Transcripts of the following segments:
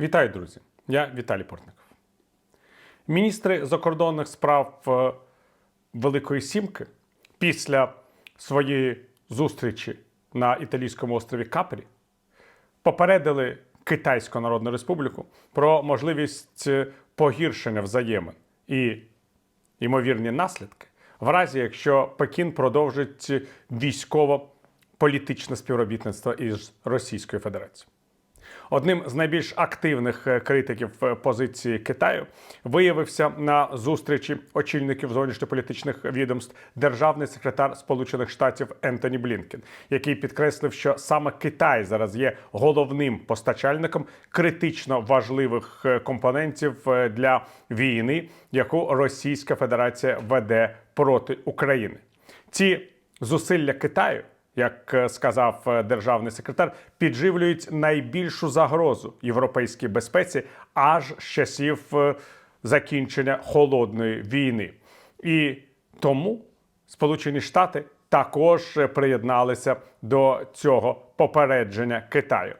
Вітаю, друзі! Я Віталій Портников. Міністри закордонних справ е, Великої Сімки після своєї зустрічі на італійському острові Капрі попередили Китайську Народну Республіку про можливість е, погіршення взаємин і ймовірні наслідки, в разі якщо Пекін продовжить військово-політичне співробітництво із Російською Федерацією. Одним з найбільш активних е, критиків е, позиції Китаю виявився на зустрічі очільників зовнішньополітичних відомств державний секретар Сполучених Штатів Ентоні Блінкен, який підкреслив, що саме Китай зараз є головним постачальником критично важливих е, компонентів для війни, яку Російська Федерація веде проти України. Ці зусилля Китаю як е, сказав е, державний секретар, підживлюють найбільшу загрозу європейській безпеці аж з часів е, закінчення холодної війни. І тому Сполучені Штати також приєдналися до цього попередження Китаю.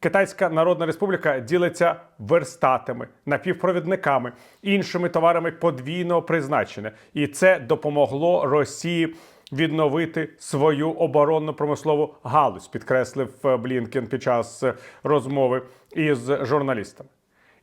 Китайська Народна Республіка ділиться верстатами, напівпровідниками, іншими товарами подвійного призначення, і це допомогло Росії відновити свою оборонно промислову галузь, підкреслив е, Блінкен під час е, розмови із журналістами.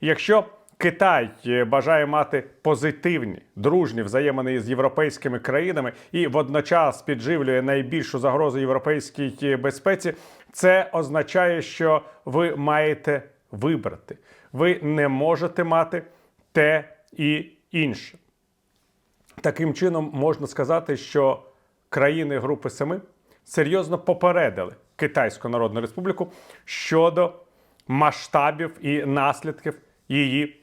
Якщо Китай е, бажає мати позитивні дружні взаємини з європейськими країнами і водночас підживлює найбільшу загрозу європейській безпеці, це означає, що ви маєте вибрати. Ви не можете мати те і інше. Таким чином можна сказати, що країни Групи Семи серйозно попередили Китайську Народну Республіку щодо масштабів і наслідків її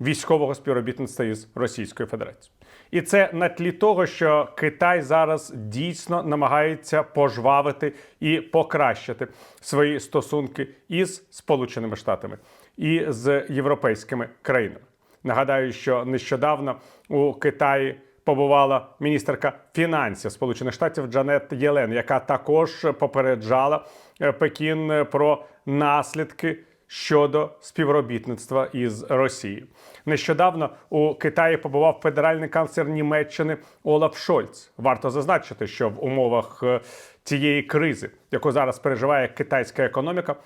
військового співробітництва із Російською Федерацією. І це на тлі того, що Китай зараз дійсно намагається пожвавити і покращити свої стосунки із Сполученими Штатами і з європейськими країнами. Нагадаю, що нещодавно у Китаї побувала міністерка фінансів Сполучених Штатів Джанет Єлен, яка також попереджала е, Пекін про наслідки щодо співробітництва із Росією. Нещодавно у Китаї побував федеральний канцлер Німеччини Олаф Шольц. Варто зазначити, що в умовах е, цієї кризи, яку зараз переживає китайська економіка,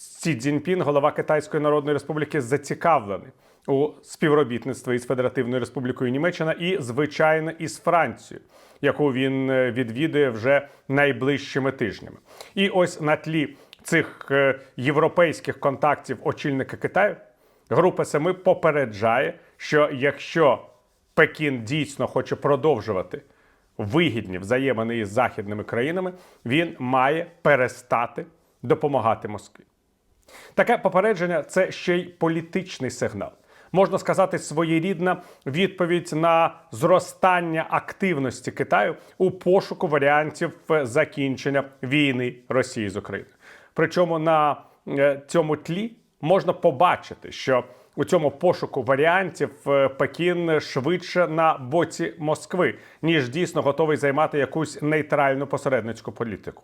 Сі Цзіньпін, голова Китайської Народної Республіки, зацікавлений у співробітництві із Федеративною Республікою Німеччина і, звичайно, із Францією, яку він е, відвідує вже найближчими тижнями. І ось на тлі цих е, європейських контактів очільника Китаю група Семи попереджає, що якщо Пекін дійсно хоче продовжувати вигідні взаємини із західними країнами, він має перестати допомагати Москві. Таке попередження це ще й політичний сигнал. Можна сказати, своєрідна відповідь на зростання активності Китаю у пошуку варіантів закінчення війни Росії з Україною. Причому на е, цьому тлі можна побачити, що у цьому пошуку варіантів е, Пекін швидше на боці Москви, ніж дійсно готовий займати якусь нейтральну посередницьку політику.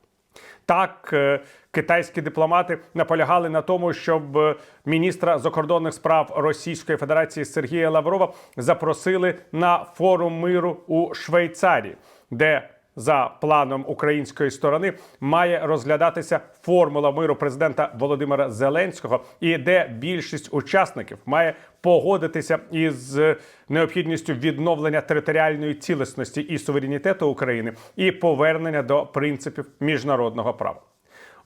Так, е, китайські дипломати наполягали на тому, щоб е, міністра закордонних справ Російської Федерації Сергія Лаврова запросили на форум миру у Швейцарії, де за планом української сторони має розглядатися формула миру президента Володимира Зеленського, і де більшість учасників має погодитися із необхідністю відновлення територіальної цілісності і суверенітету України і повернення до принципів міжнародного права.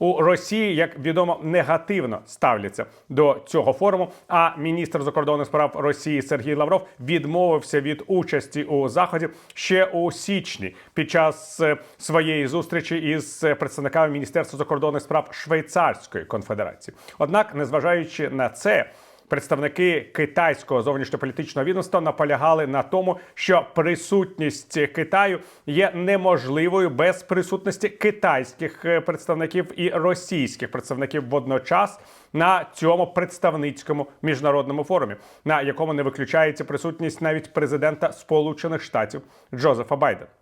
У Росії, як відомо, негативно ставляться до цього форуму. А міністр закордонних справ Росії Сергій Лавров відмовився від участі у заході ще у січні під час е, своєї зустрічі із представниками міністерства закордонних справ Швейцарської конфедерації. Однак, незважаючи на це. Представники китайського зовнішньополітичного відомства наполягали на тому, що присутність Китаю є неможливою без присутності китайських е, представників і російських представників водночас на цьому представницькому міжнародному форумі, на якому не виключається присутність навіть президента Сполучених Штатів Джозефа Байдена.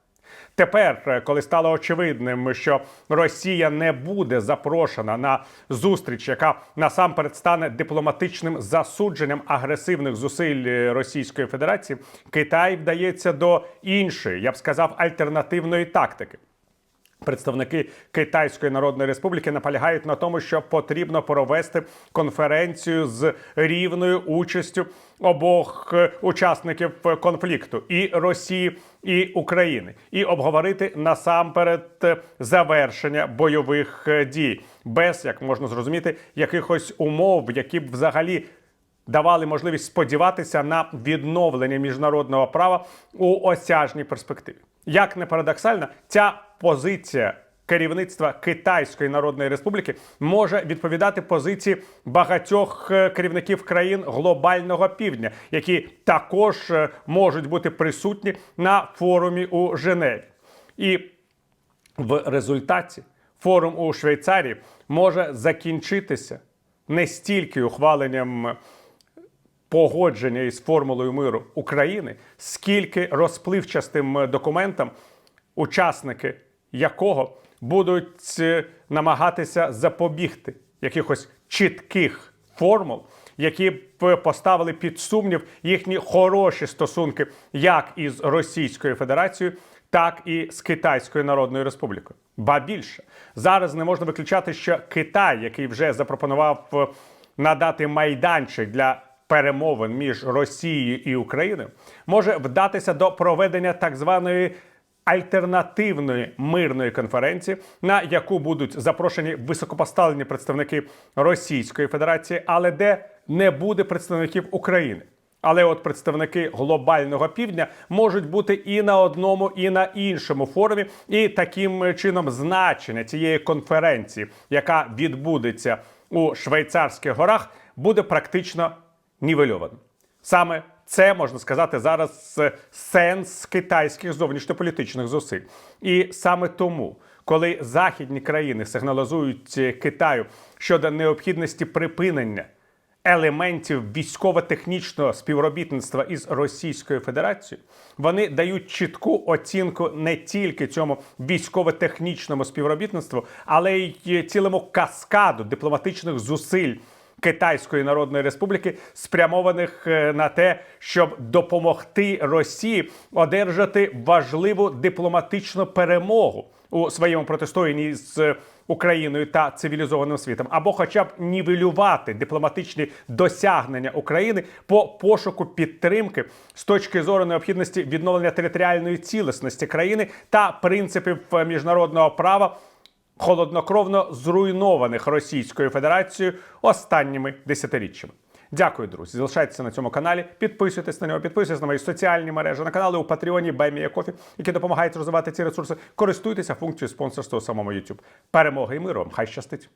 Тепер, е, коли стало очевидним, що Росія не буде запрошена на зустріч, яка насамперед стане дипломатичним засудженням агресивних зусиль е, Російської Федерації, Китай вдається до іншої, я б сказав, альтернативної тактики. Представники Китайської Народної Республіки наполягають на тому, що потрібно провести конференцію з рівною участю обох е, учасників конфлікту і Росії і України, і обговорити насамперед е, завершення бойових е, дій без, як можна зрозуміти, якихось умов, які б взагалі давали можливість сподіватися на відновлення міжнародного права у осяжній перспективі. Як не парадоксально, ця позиція керівництва Китайської Народної Республіки може відповідати позиції багатьох е, керівників країн глобального півдня, які також е, можуть бути присутні на форумі у Женеві. І в результаті форум у Швейцарії може закінчитися не стільки ухваленням погодження із формулою миру України, скільки розпливчастим документом, учасники якого будуть е, намагатися запобігти якихось чітких формул, які б поставили під сумнів їхні хороші стосунки як із Російською Федерацією, так і з Китайською Народною Республікою. Ба більше зараз не можна виключати, що Китай, який вже запропонував е, надати майданчик для перемовин між Росією і Україною, може вдатися до проведення так званої альтернативної мирної конференції, на яку будуть запрошені високопоставлені представники Російської Федерації, але де не буде представників України. Але от представники глобального півдня можуть бути і на одному, і на іншому форумі, і таким чином значення цієї конференції, яка відбудеться у швейцарських горах, буде практично нівельованим. Саме це можна сказати зараз е, сенс китайських зовнішньополітичних зусиль. І саме тому, коли західні країни сигналізують е, Китаю щодо необхідності припинення елементів військово-технічного співробітництва із Російською Федерацією, вони дають чітку оцінку не тільки цьому військово-технічному співробітництву, але й цілому каскаду дипломатичних зусиль. Китайської Народної Республіки, спрямованих е, на те, щоб допомогти Росії одержати важливу дипломатичну перемогу у своєму протистоянні з Україною та цивілізованим світом, або, хоча б нівелювати дипломатичні досягнення України по пошуку підтримки з точки зору необхідності відновлення територіальної цілісності країни та принципів е, міжнародного права холоднокровно зруйнованих Російською Федерацією останніми десятиріччями. Дякую, друзі. Залишайтеся на цьому каналі, підписуйтесь на нього, підписуйтесь на мої соціальні мережі, на канали у Патреоні Баймія Кофі, які допомагають розвивати ці ресурси. Користуйтеся функцією спонсорства у самому YouTube. Перемоги і миру! Хай щастить!